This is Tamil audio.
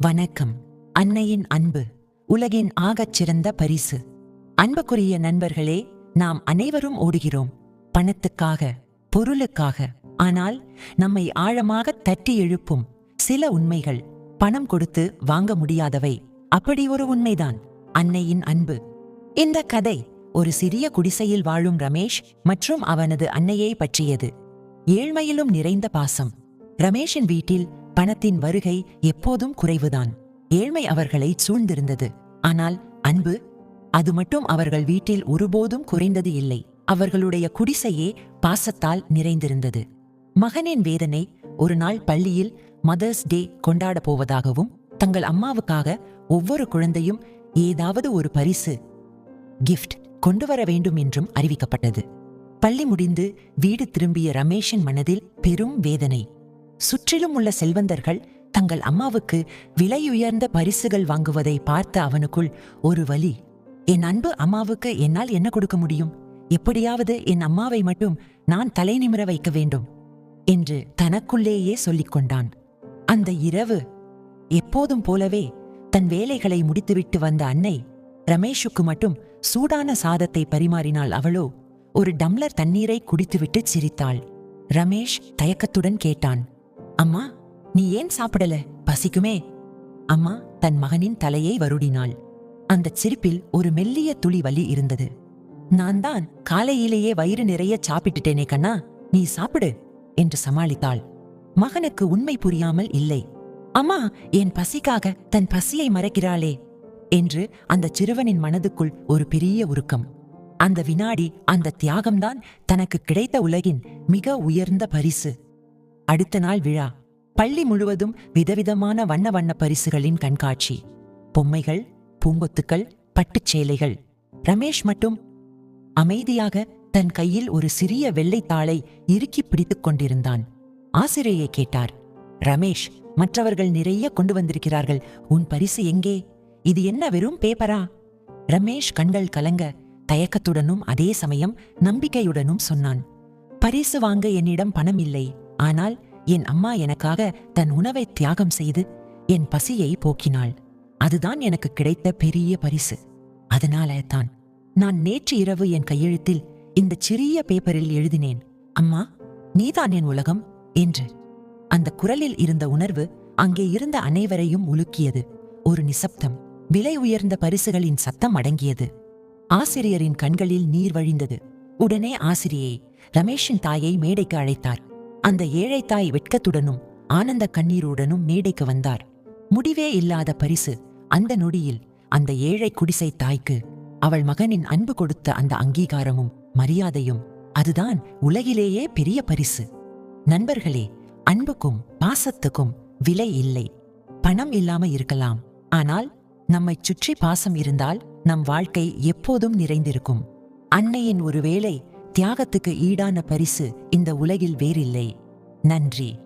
வணக்கம். அன்னையின் அன்பு உலகின் ஆகச் சிறந்த பரிசு. அன்புக்குரிய நண்பர்களே நாம் அனைவரும் ஓடுகிறோம். பணத்துக்காக பொருளுக்காக. ஆனால் நம்மை ஆழமாக தட்டி எழுப்பும் சில உண்மைகள் பணம் கொடுத்து வாங்க முடியாதவை. அப்படி ஒரு உண்மைதான் அன்னையின் அன்பு. இந்த கதை ஒரு சிறிய குடிசையில் வாழும் ரமேஷ் மற்றும் அவனது அன்னையை பற்றியது. ஏழ்மையிலும் நிறைந்த பாசம். ரமேஷின் வீட்டில் பணத்தின் வருகை எப்போதும் குறைவுதான். ஏழ்மை அவர்களை சூழ்ந்திருந்தது. ஆனால் அன்பு அது மட்டும் அவர்கள் வீட்டில் ஒருபோதும் குறைந்தது இல்லை. அவர்களுடைய குடிசையே பாசத்தால் நிறைந்திருந்தது. மகனின் வேதனை ஒரு நாள் பள்ளியில் மதர்ஸ் டே கொண்டாடப் போவதாகவும் தங்கள் அம்மாவுக்காக ஒவ்வொரு குழந்தையும் ஏதாவது ஒரு பரிசு கிஃப்ட் கொண்டு வர வேண்டும் என்றும் அறிவிக்கப்பட்டது. பள்ளி முடிந்து வீடு திரும்பிய ரமேஷின் மனதில் பெரும் வேதனை. சுற்றிலும் உள்ள செல்வந்தர்கள் தங்கள் அம்மாவுக்கு விலையுயர்ந்த பரிசுகள் வாங்குவதை பார்த்த அவனுக்குள் ஒரு வழி என் அன்பு அம்மாவுக்கு என்னால் என்ன கொடுக்க முடியும்? எப்படியாவது என் அம்மாவை மட்டும் நான் தலை நிமிர வைக்க வேண்டும் என்று தனக்குள்ளேயே சொல்லிக் கொண்டான். அந்த இரவு எப்போதும் போலவே தன் வேலைகளை முடித்துவிட்டு வந்த அன்னை ரமேஷுக்கு மட்டும் சூடான சாதத்தை பரிமாறினாள் அவளோ. ஒரு டம்ளர் தண்ணீரை குடித்துவிட்டு சிரித்தாள். ரமேஷ் தயக்கத்துடன் கேட்டான். அம்மா நீ ஏன் சாப்பிடல? பசிக்குமே. அம்மா தன் மகனின் தலையை வருடினாள். அந்தச் சிரிப்பில் ஒரு மெல்லிய துளி வலி இருந்தது. நான் தான் காலையிலேயே வயிறு நிறைய சாப்பிட்டுட்டேனே கண்ணா நீ சாப்பிடு என்று சமாளித்தாள். மகனுக்கு உண்மை புரியாமல் இல்லை. அம்மா என் பசிக்காக தன் பசியை மறைக்கிறாளே என்று அந்த சிறுவனின் மனதுக்குள் ஒரு பெரிய உருக்கம். அந்த வினாடி அந்த தியாகம்தான் தனக்கு கிடைத்த உலகின் மிக உயர்ந்த பரிசு. அடுத்த நாள் விழா. பள்ளி முழுவதும் விதவிதமான வண்ண வண்ண பரிசுகளின் கண்காட்சி. பொம்மைகள் பூங்கொத்துக்கள் பட்டுச் சேலைகள். ரமேஷ் மட்டும் அமைதியாக தன் கையில் ஒரு சிறிய வெள்ளைத்தாளை இறுக்கி பிடித்துக் கொண்டிருந்தான். ஆசிரியை கேட்டார் ரமேஷ் மற்றவர்கள் நிறைய கொண்டு வந்திருக்கிறார்கள். உன் பரிசு எங்கே? இது என்ன வெறும் பேப்பரா? ரமேஷ் கண்கள் கலங்க தயக்கத்துடனும் அதே சமயம் நம்பிக்கையுடனும் சொன்னான் பரிசு வாங்க என்னிடம் பணம் இல்லை. ஆனால் என் அம்மா எனக்காக தன் உணவை தியாகம் செய்து என் பசியை போக்கினாள். அதுதான் எனக்கு கிடைத்த பெரிய பரிசு. அதனால தான் நான் நேற்று இரவு என் கையெழுத்தில் இந்த சிறிய பேப்பரில் எழுதினேன் அம்மா நீதான் என் உலகம் என்று. அந்த குரலில் இருந்த உணர்வு அங்கே இருந்த அனைவரையும் உலுக்கியது. ஒரு நிசப்தம் விலை உயர்ந்த பரிசுகளின் சத்தம் அடங்கியது. ஆசிரியரின் கண்களில் நீர் வழிந்தது. உடனே ஆசிரியை ரமேஷின் தாயை மேடைக்கு அழைத்தார். அந்த ஏழை தாய் வெட்கத்துடனும் ஆனந்த கண்ணீருடனும் மேடைக்கு வந்தார். முடிவே இல்லாத பரிசு அந்த நொடியில் அந்த ஏழை குடிசை தாய்க்கு அவள் மகனின் அன்பு கொடுத்த அந்த அங்கீகாரமும் மரியாதையும் அதுதான் உலகிலேயே பெரிய பரிசு. நண்பர்களே அன்புக்கும் பாசத்துக்கும் விலை இல்லை. பணம் இல்லாம இருக்கலாம் ஆனால் நம்மைச் சுற்றி பாசம் இருந்தால் நம் வாழ்க்கை எப்போதும் நிறைந்திருக்கும். அன்னையின் ஒருவேளை தியாகத்துக்கு ஈடான பரிசு இந்த உலகில் வேறில்லை. நன்றி.